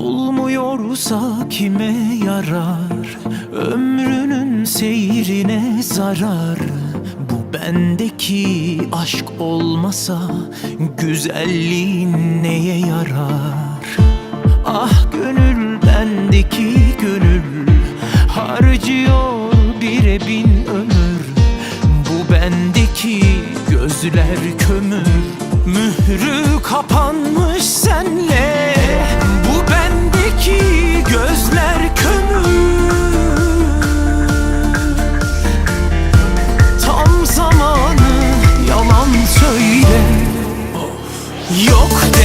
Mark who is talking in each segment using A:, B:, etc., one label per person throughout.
A: Olmuyorsa kime yarar? Ömrünün seyrine zarar. Bu bendeki aşk olmasa Güzelliğin neye yarar? Ah gönül bendeki gönül Harcıyor bire bin ömür. Bu bendeki gözler kömür. Mührü kapanmış senle. Bu bendeki gözler kömür. Tam zamanı yalan söyle. Yok de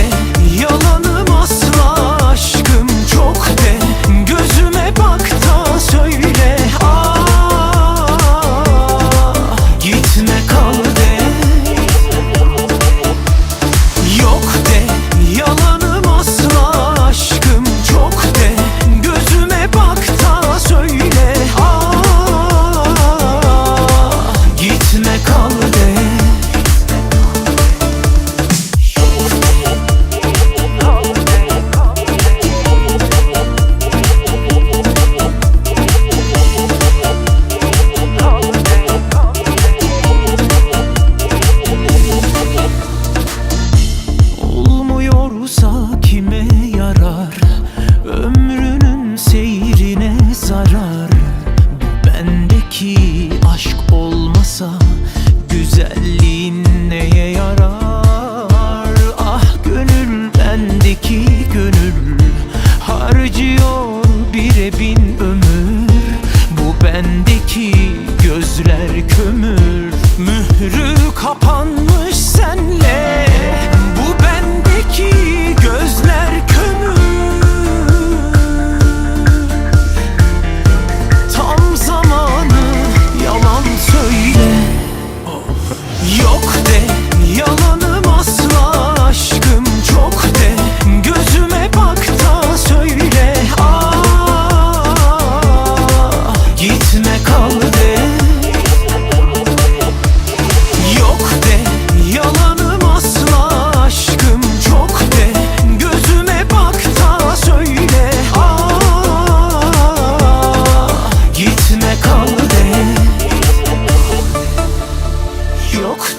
A: Güzelliğin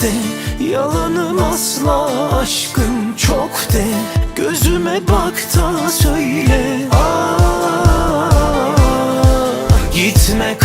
A: de yalanım asla aşkım çok de. Gözüme bak da söyle ah Gitme